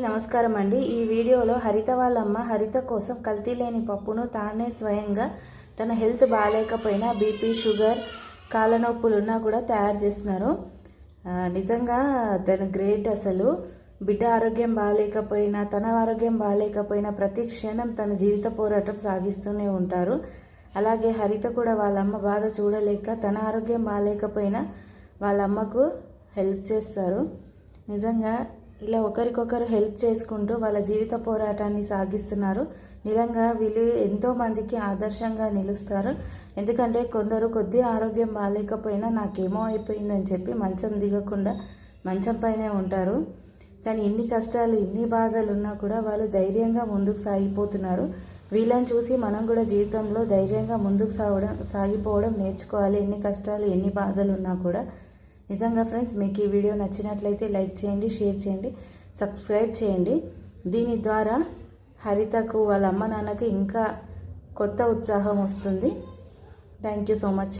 అందరికీ నమస్కారం అండి ఈ వీడియోలో హరిత వాళ్ళమ్మ హరిత కోసం కల్తీ లేని పప్పును తానే స్వయంగా తన హెల్త్ బాగాలేకపోయినా బీపీ షుగర్ కాళ్ళ నొప్పులు ఉన్నా కూడా తయారు చేస్తున్నారు. నిజంగా తను గ్రేట్ అసలు. బిడ్డ ఆరోగ్యం బాగాలేకపోయినా తన ఆరోగ్యం బాగాలేకపోయినా ప్రతి క్షణం తన జీవిత పోరాటం సాగిస్తూనే ఉంటారు. అలాగే హరిత కూడా వాళ్ళ అమ్మ బాధ చూడలేక తన ఆరోగ్యం బాగాలేకపోయినా వాళ్ళ అమ్మకు హెల్ప్ చేస్తారు. నిజంగా ఇలా ఒకరికొకరు హెల్ప్ చేసుకుంటూ వాళ్ళ జీవిత పోరాటాన్ని సాగిస్తున్నారు. నిజంగా వీళ్ళు ఎంతోమందికి ఆదర్శంగా నిలుస్తారు. ఎందుకంటే కొందరు కొద్ది ఆరోగ్యం బాగాలేకపోయినా నాకేమో అయిపోయిందని చెప్పి మంచం దిగకుండా మంచం పైనే ఉంటారు. కానీ ఇన్ని కష్టాలు ఇన్ని బాధలు ఉన్నా కూడా వాళ్ళు ధైర్యంగా ముందుకు సాగిపోతున్నారు. వీళ్ళని చూసి మనం కూడా జీవితంలో ధైర్యంగా ముందుకు సాగడం సాగిపోవడం నేర్చుకోవాలి. ఎన్ని కష్టాలు ఎన్ని బాధలు ఉన్నా కూడా నిజంగా ఫ్రెండ్స్ మీకు ఈ వీడియో నచ్చినట్లయితే లైక్ చేయండి షేర్ చేయండి సబ్స్క్రైబ్ చేయండి. దీని ద్వారా హరితకు వాళ్ళ అమ్మ నాన్నకు ఇంకా కొత్త ఉత్సాహం వస్తుంది. Thank you so much